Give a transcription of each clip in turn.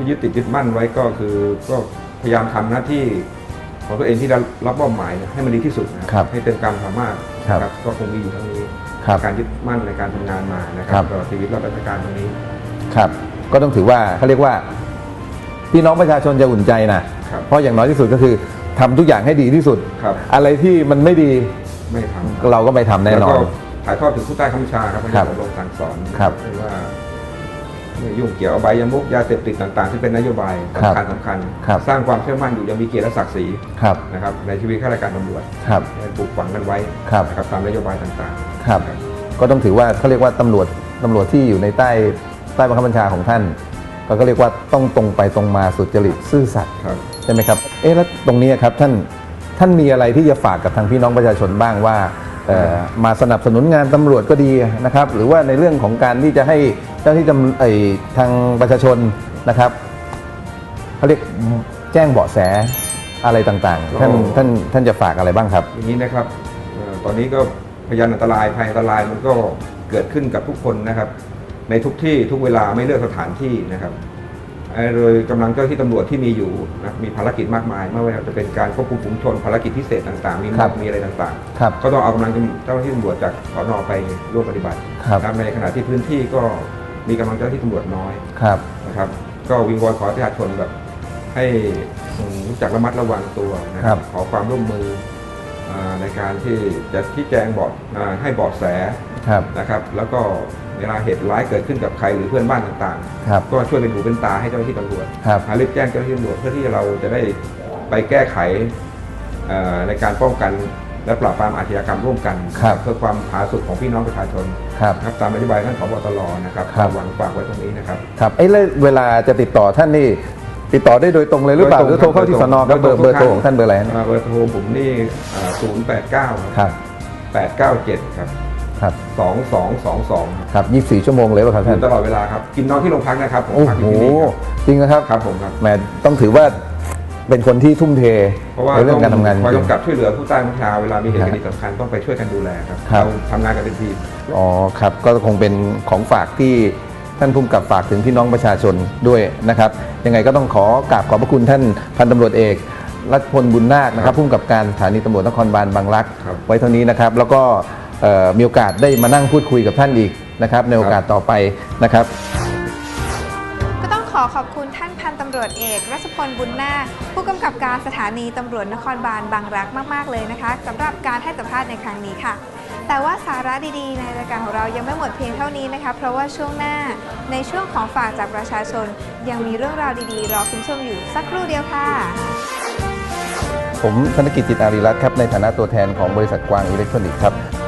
ที่ยึดติดยึดมั่นไว้ก็คือก็พยายามทำหน้าที่ของตัวเองที่ได้รับมอบหมายเนี่ยให้มันดีที่สุดนะครับให้เต็มความสามารถครับนะก็คงมีอยู่เทั้งนี้ครับการยึดมั่นในการทำงานมานะคครัรับบตลอดชีวิตรับราชการตรงนี้ครับ ก็ต้องถือว่าเขาเรียกว่าพี่น้องประชาชนจะอุ่นใจนะครับเพราะอย่างน้อยที่สุดก็คือทำทุกอย่างให้ดีที่สุดครับอะไรที่มันไม่ดีไม่ทำเราก็ไม่ทำแน่นอนล้วก็ถ่ายทอดถึงผู้ใต้คำบัญชาครับให้ครับอบรมสั่งสอนครับไม่ว่า ไม่ยุ่งเกี่ยวอบายมุกยาเสพติดต่างๆ ที่เป็นนโยบายครับสำคัญสำคัญครับสร้างความเชื่อมั่นอยู่ยังมีเกียรติและศักดิ์ศรีครับนะครับในชีวิตข้าราชการตำรวจครับให้ปลูกฝังกันไว้ครับนะครับตามนโยบายต่างๆครับก็ต้องถือว่าเขาเรียกว่าตำรวจตำรวจที่อยู่ในใต้ใต้บังคับบัญชาของท่านก็ก็เรียกว่าต้องตรงไปตรงมาสุจริตซื่อสัตย์ครับใช่ไหมครับเอ๊ะแล้วตรงนี้ครับท่านท่านมีอะไรที่จะฝากกับทางพี่น้องประชาชนบ้างว่าเอ่อมาสนับสนุนงานตำรวจก็ดีนะครับ หรือว่าในเรื่องของการที่จะให้ เจ้าหน้าที่ตำไอ้ทางประชาชนนะครับเขาเรียกแจ้งเบาะแสอะไรต่างๆ ท่านโอ้ท่านท่านจะฝากอะไรบ้างครับ อย่างนี้นะครับเอ่อตอนนี้ก็พยานอันตรายภัยอันตรายมันก็เกิดขึ้นกับทุกคนนะครับ ในทุกที่ทุกเวลาไม่เลือกสถานที่นะครับเอ่อโดยกำลังเจ้าที่ตำรวจที่มีอยู่นะมีภารกิจมากมายไม่ว่าจะเป็นการควบคุมฝูงชนภารกิจพิเศษต่างๆ มีครัม็อบ บมีอะไรต่างครับ ๆ ก็ต้องเอากำลังเจ้าหน้าที่ตำรวจจากสอนอไปร่วมปฏิบัติครับ นะในขณะที่พื้นที่ก็ มีกำลังเจ้าหน้าที่ตำรวจน้อยครับ นะครับ ก็วิงวอนขอให้ประชาชนแบบให้อืมรู้จักระมัดระวังตัวนะคครัรับบขอความร่วมมืออาในการที่จะชี้แจงเบอกให้เบาะแสครับนะครับ แล้วก็เวลาเหตุร้ายเกิดขึ้นกับใครหรือเพื่อนบ้านต่างครับๆก็ช่วยเป็นหูเป็นตาให้เจ้าหน้าที่ตำรวจครับหารีบแจ้งเจ้าหน้าที่ตำรวจเพื่อที่เราจะได้ไปแก้ไขเอ่อในการป้องกัน และปราบปรามอาชญากรรมร่วมกันครับเพื่อความผาสุกของพี่น้องประชาชนครับนะครับตามนโยบายท่านผบตรนะครับครับ หวังฝากไว้ตรงนี้นะครับ ครับเอ้ยแล้วเวลาจะติดต่อท่านนี่ติดต่อได้โดยตรงเลยหรือเปล่าหโดรืยอตรงโทรเข้าที่โดสยตรงนครับเบอร์โดยตรงเบอร์โทรของท่านเบอร์อะไรนะอ่าเบอร์โทรผมนี่ศูนย์แปดเก้าครับแปดเก้าเจ็ดครับ ครับสองสองสองสองครับ 24 ชั่วโมงเลยป่ะครับอท่านยู่ตลอดเวลาครับ กินนอนที่โรงพักนะครับผมโอ้พักอโหยู่ที่นี่ครับจริงนะครับ ครับผมครับ แหมต้องถือว่า เป็นคนที่ทุ่มเทเพราะว่าในเรื่องการทำงานจคอยริง กำกับช่วยเหลือผู้ใต้บัญชาเวลามีเหตุครับคดีสำคัญต้องไปช่วยกันดูแลครับครับ เราทำงานกันเป็นทีม อ๋อครับก็คงเป็นของฝากที่ท่านผู้กำกับฝากถึงพี่น้องประชาชนด้วยนะครับยังไงก็ต้องขอกราบขอบพระคุณท่านพันตำรวจเอกรัชพลบุญนาคนะครับผู้กำกับการสถานีตำรวจนครบาลบางรัก ครับ ไว้เท่านี้นะครับ แล้วก็เอ่อมีโอกาสได้มานั่งพูดคุยกับท่านอีกนะครับ ในโอกาสต่อไปนะครับก็ต้ อขอขอบคุณท่านพันตำรวจเอกรัชพลบุญนาคผู้กำกับการสถานีตำรวจนครบาลบางรักมาก ๆ เลยนะคะสำหรับการให้สัมภาษณ์ในครั้งนี้ค่ะ แต่ว่าสาระดีๆ ในรายการของเรายังไม่หมดเพียงเท่านี้นะคะ เพราะว่าช่วงหน้าในช่วงของฝากจากประชาชน ยังมีเรื่องราวดีๆ รอคุณผู้ชมอยู่สักครู่เดียวค่ะ ผมธนกิจจิตอารีรัตน์ครับในฐานะตัวแทนของบริษัทกวางอิเล็กทรอนิกส์ครับ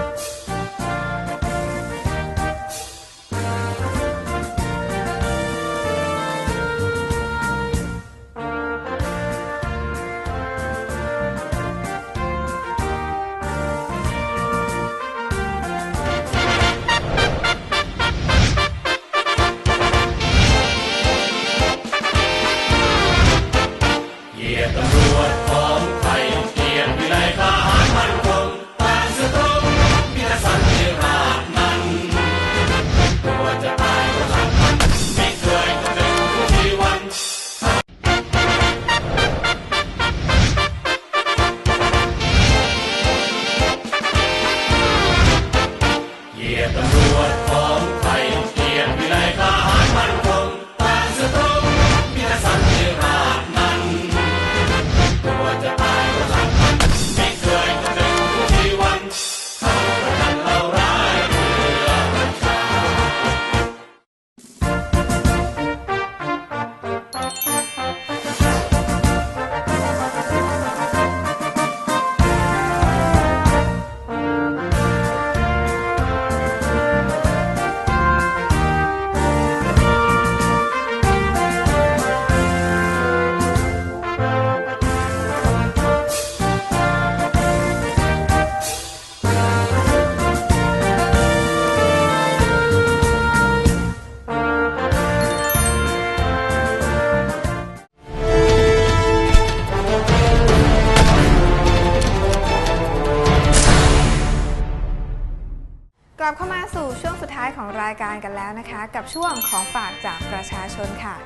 ของรายการกันแล้วนะคะ กับช่วงของฝากจากประชาชนค่ะ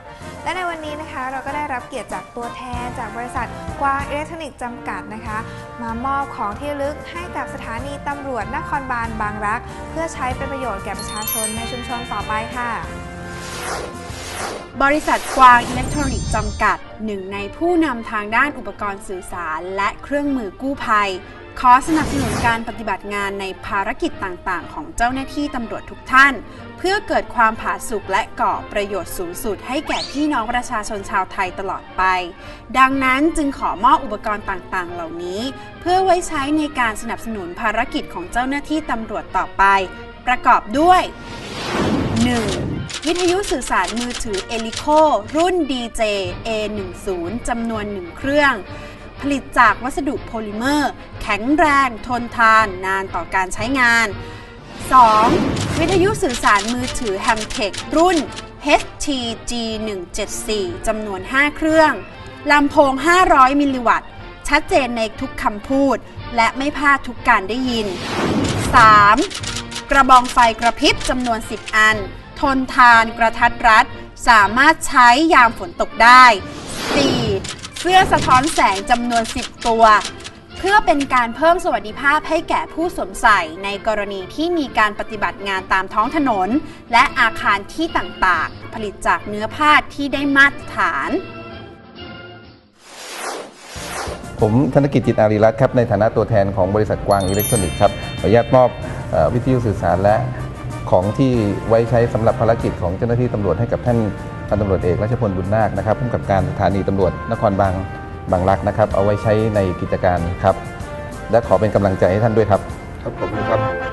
และในวันนี้นะคะเราก็ได้รับเกียรติจากตัวแทนจากบริษัทกวางอิเล็กทรอนิกส์จำกัดนะคะ มามอบของที่ลึกให้กับสถานีตำรวจนครบาลบางรัก เพื่อใช้เป็นประโยชน์แก่ประชาชนในชุมชนต่อไปค่ะบริษัทกวางอิเล็กทรอนิกส์จำกัด หนึ่งในผู้นำทางด้านอุปกรณ์สื่อสาร และเครื่องมือกู้ภัย ขอสนับสนุนการปฏิบัติงานในภารกิจต่างๆ ของเจ้าหน้าที่ตำรวจทุกท่าน เพื่อเกิดความผาสุกและก่อประโยชน์สูงสุดให้แก่พี่น้องประชาชนชาวไทยตลอดไป ดังนั้นจึงขอมอบอุปกรณ์ต่างๆ เหล่านี้ เพื่อไว้ใช้ในการสนับสนุนภารกิจของเจ้าหน้าที่ตำรวจต่อไป ประกอบด้วย 1. วิทยุสื่อสารมือถือ e l i c o รุ่น DJ A10 จำนวน1เครื่อง ผลิตจากวัสดุโพลิเมอร์ แข็งแรง ทนทาน นานต่อการใช้งาน 2. วิทยุสื่อสารมือถือ h a m t e c h รุ่น HTG174 จำนวน 5 เครื่อง ลำโพง 500 มิลลิวัตต์ ชัดเจนในทุกคำพูด และไม่พลาดทุกการได้ยิน 3. กระบองไฟกระพริบจำนวน 10 อัน ทนทานกระทัดรัด สามารถใช้ยามฝนตกได้ 4. เสื้อสะท้อนแสงจำนวน 10 ตัว เพื่อเป็นการเพิ่มสวัสดิภาพให้แก่ผู้สวมใส่ในกรณีที่มีการปฏิบัติงานตามท้องถนน และอาคารที่ต่างๆ ผลิตจากเนื้อผ้าที่ได้มาตรฐาน ผมธนกิจจิตอารีรัตน์ครับ ในฐานะตัวแทนของบริษัทกวางอิเล็กทรอนิกส์ครับขออนุญาตมอบเออวิทยุสื่อสารและของที่ไว้ใช้สำหรับภารกิจของเจ้าหน้าที่ตำรวจให้กับท่าน พันตำรวจเอกรัชพลบุญนาคนะครับผู้กำกับการสถานีตำรวจนครบางบางรักนะครับ เอาไว้ใช้ในกิจการครับ และขอเป็นกำลังใจให้ท่านด้วยครับ ครับขอบคุณครับ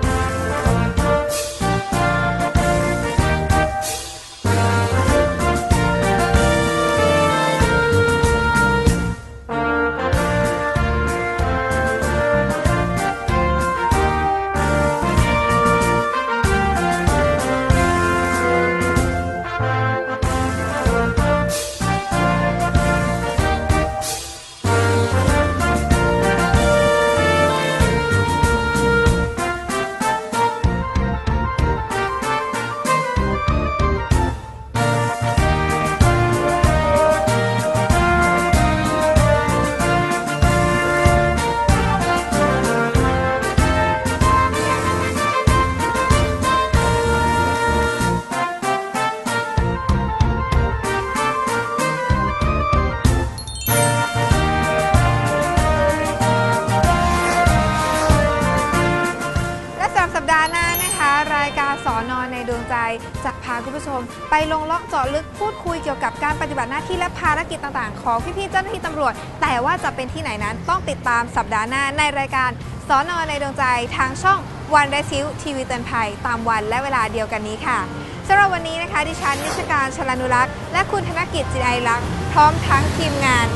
พาคุณผู้ชม ไปลงเลาะเจาะลึกพูดคุยเกี่ยวกับการปฏิบัติหน้าที่และภารกิจต่างๆ ของพี่ๆเจ้าหน้าที่ตำรวจ แต่ว่าจะเป็นที่ไหนนั้นต้องติดตามสัปดาห์หน้าในรายการสอนอในดวงใจทางช่องวันเดซิลทีวีเตือนภัยตามวันและเวลาเดียวกันนี้ค่ะสำหรับวันนี้นะคะ ดิฉันนิชการชลานุรักษ์และคุณธนกิจจิไอรักษ์พร้อมทั้งทีมงาน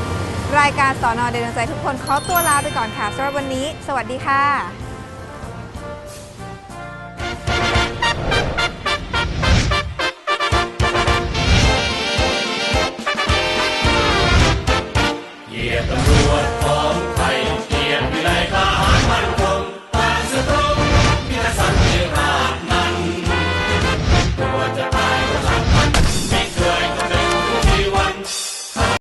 รายการสอนอในดวงใจทุกคนขอตัวลาไปก่อนค่ะสำหรับวันนี้ สวัสดีค่ะ